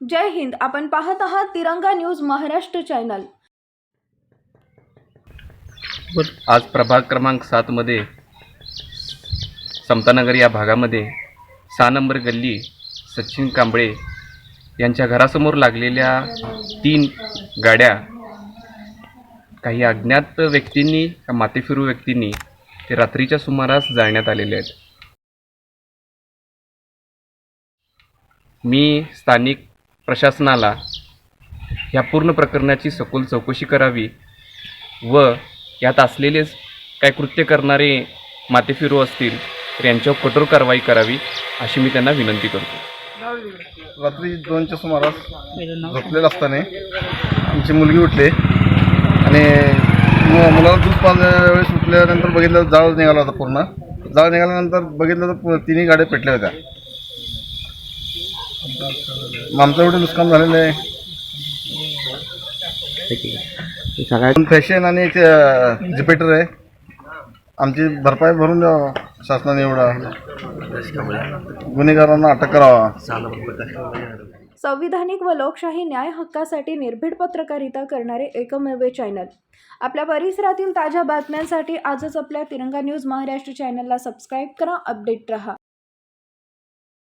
जय हिंद. आपण पाहत आहात तिरंगा न्यूज महाराष्ट्र चॅनल. आज प्रभाग क्रमांक सातमध्ये समतानगर या भागामध्ये सहा नंबर गल्ली सचिन कांबळे यांच्या घरासमोर लागलेल्या तीन गाड्या काही अज्ञात व्यक्तींनी माथेफिरू व्यक्तींनी ते रात्रीच्या सुमारास जाळण्यात आलेले आहेत. मी स्थानिक प्रशासनाला ह्या पूर्ण प्रकरणाची सखोल चौकशी करावी व यात असलेलेच काय कृत्य करणारे मातेफिरू असतील तर यांच्यावर कठोर कारवाई करावी अशी मी त्यांना विनंती करतो. रात्री दोनच्या सुमारास झोपलेलं असताना आमची मुलगी उठले आणि मुलाला दूध पाजल्या वेळेस उठल्यानंतर बघितलं जाळ निघाला होता पूर्ण. जाळ निघाल्यानंतर बघितलं तर तिन्ही गाड्या पेटल्या होत्या. आमचं एवढं नुकसान झालेलं आहे. फॅशन आणि जिपेटर आहे. आमची भरपाई भरून द्यावं शासनाने एवढा. गुन्हेगारांना अटक करावा. संविधानिक व लोकशाही न्याय हक्कासाठी निर्भीड पत्रकारिता करणारे एकमेव चॅनल. आपल्या परिसरातील ताज्या बातम्यांसाठी आजच आपल्या तिरंगा न्यूज महाराष्ट्र चॅनलला सबस्क्राईब करा अपडेट रहा.